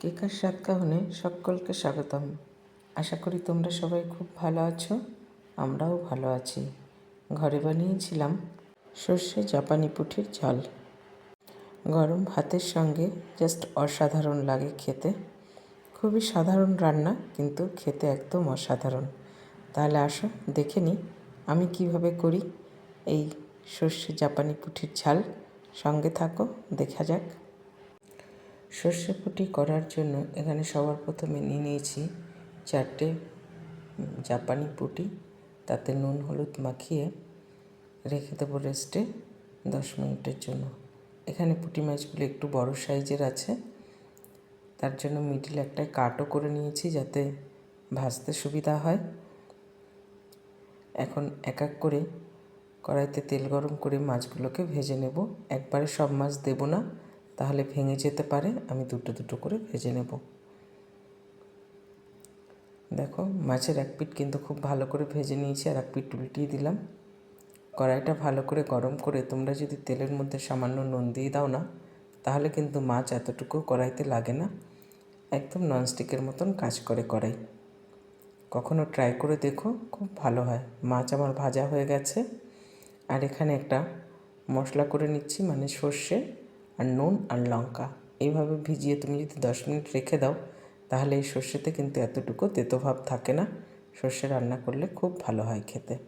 কেকার স্বাদ কাহনে সকলকে স্বাগতম। আশা করি তোমরা সবাই খুব ভালো আছো, আমরাও ভালো আছি। ঘরে বানিয়েছিলাম সর্ষে জাপানি পুঁঠির ঝাল। গরম ভাতের সঙ্গে জাস্ট অসাধারণ লাগে খেতে। খুবই সাধারণ রান্না, কিন্তু খেতে একদম অসাধারণ। তাহলে আসো, দেখে নিই আমি কীভাবে করি এই সর্ষে জাপানি পুঁঠির ঝাল। সঙ্গে থাকো, দেখা যাক। সর্ষে পুঁটি করার জন্য এখানে সবার প্রথমে নিয়ে নিয়েছি চারটে জাপানি পুঁটি। তাতে নুন, হলুদ মাখিয়ে রেখে দেবো রেস্টে দশ মিনিটের জন্য। এখানে পুঁটি মাছগুলো একটু বড় সাইজের আছে। তার জন্য মিডিল একটা কাটও করে নিয়েছি যাতে ভাজতে সুবিধা হয়। এখন এক এক করে কড়াইতে তেল গরম করে মাছগুলোকে ভেজে নেব। একবারে সব মাছ দেব না। তাহলে ভেঙে যেতে পারে, আমি দুটো দুটো করে ভেজে নেব। দেখো, মাছের এক পিঠ কিন্তু খুব ভালো করে ভেজে নিয়েছি, আর এক পিঠ উল্টিয়ে দিলাম। কড়াইটা ভালো করে গরম করে তোমরা যদি তেলের মধ্যে সামান্য নুন দিয়ে দাও না, তাহলে কিন্তু মাছ এতটুকু কড়াইতে লাগে না। একদম ননস্টিকের মতন কাজ করে কড়াই। কখনো ট্রাই করে দেখো, খুব ভালো হয়। মাছ আমার ভাজা হয়ে গেছে। আর এখানে একটা মশলা করে নিচ্ছি মানে সর্ষে। আর নুন আর লঙ্কা। এইভাবে ভিজিয়ে তুমি যদি দশ মিনিট রেখে দাও, তাহলে এই সর্ষেতে কিন্তু এতটুকু তেতো ভাব থাকে না। সর্ষে রান্না করলে খুব ভালো হয় খেতে।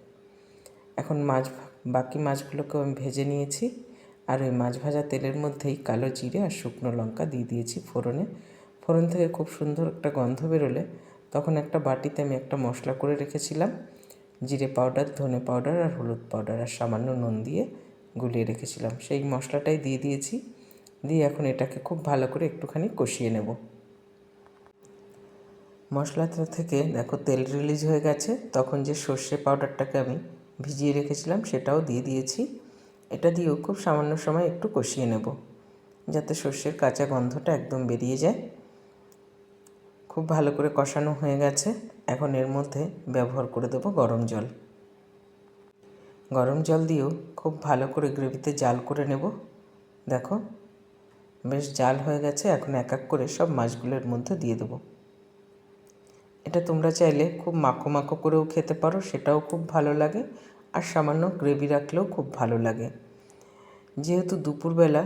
এখন মাছ বাকি মাছগুলোকেও আমি ভেজে নিয়েছি। আর ওই মাছ ভাজা তেলের মধ্যেই কালো জিরে আর শুকনো লঙ্কা দিয়ে দিয়েছি ফোড়নে। ফোড়ন থেকে খুব সুন্দর একটা গন্ধ বেরোলে তখন একটা বাটিতে আমি একটা মশলা করে রেখেছিলাম। জিরে পাউডার, ধনে পাউডার আর হলুদ পাউডার আর সামান্য নুন দিয়ে গুলিয়ে রেখেছিলাম। সেই মশলাটাই দিয়ে দিয়েছি। দিয়ে এখন এটাকে খুব ভালো করে একটুখানি কষিয়ে নেব। মশলাটা থেকে দেখো তেল রিলিজ হয়ে গেছে, তখন যে সর্ষে পাউডারটাকে আমি ভিজিয়ে রেখেছিলাম সেটাও দিয়ে দিয়েছি। এটা দিয়েও খুব সামান্য সময় একটু কষিয়ে নেব, যাতে সর্ষের কাঁচা গন্ধটা একদম বেরিয়ে যায়। খুব ভালো করে কষানো হয়ে গেছে, এখন এর মধ্যে ব্যবহার করে দেবো গরম জল। গরম জল দিয়েও খুব ভালো করে গ্রেভিতে জাল করে নেব। দেখো বেশ জাল হয়ে গেছে, এখন এক এক করে সব মাছগুলোর মধ্যে দিয়ে দেবো। এটা তোমরা চাইলে খুব মাখো মাখো করেও খেতে পারো, সেটাও খুব ভালো লাগে, আর সামান্য গ্রেভি রাখলেও খুব ভালো লাগে। যেহেতু দুপুরবেলা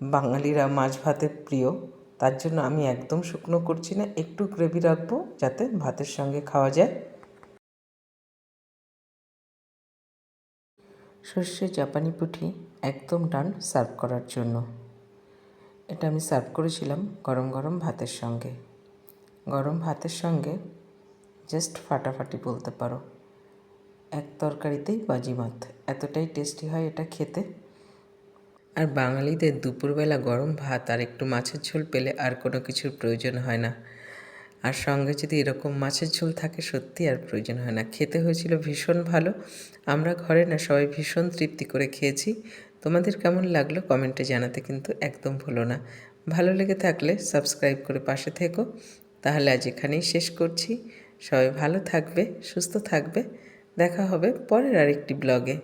বাঙালিরা মাছ ভাতে প্রিয়, তার জন্য আমি একদম শুকনো করছি না, একটু গ্রেভি রাখব যাতে ভাতের সঙ্গে খাওয়া যায়। সর্ষে, জাপানি পুঁটি একদম ডান সার্ভ করার জন্য। এটা আমি সার্ভ করেছিলাম গরম গরম ভাতের সঙ্গে। গরম ভাতের সঙ্গে জাস্ট ফাটাফাটি বলতে পারো। এক তরকারিতেই বাজিমাত এতটাই টেস্টি হয় এটা খেতে। আর বাঙালিদের দুপুরবেলা গরম ভাত আর একটু মাছের ঝোল পেলে আর কোনো কিছুর প্রয়োজন হয় না। আর সঙ্গে যদি এরকম মাছের ঝোল থাকে সত্যি আর প্রয়োজন হয় না। খেতে হয়েছিল ভীষণ ভালো, আমরা ঘরে না সবাই ভীষণ তৃপ্তি করে খেয়েছি। তোমাদের কেমন লাগল কমেন্টে জানাতে কিন্তু একদম ভুলো না। ভালো লেগে থাকলে সাবস্ক্রাইব করে পাশে থেকো। তাহলে আজ এখানেই শেষ করছি। সবাই ভালো থাকবে, সুস্থ থাকবে। দেখা হবে পরের আরেকটি ব্লগে।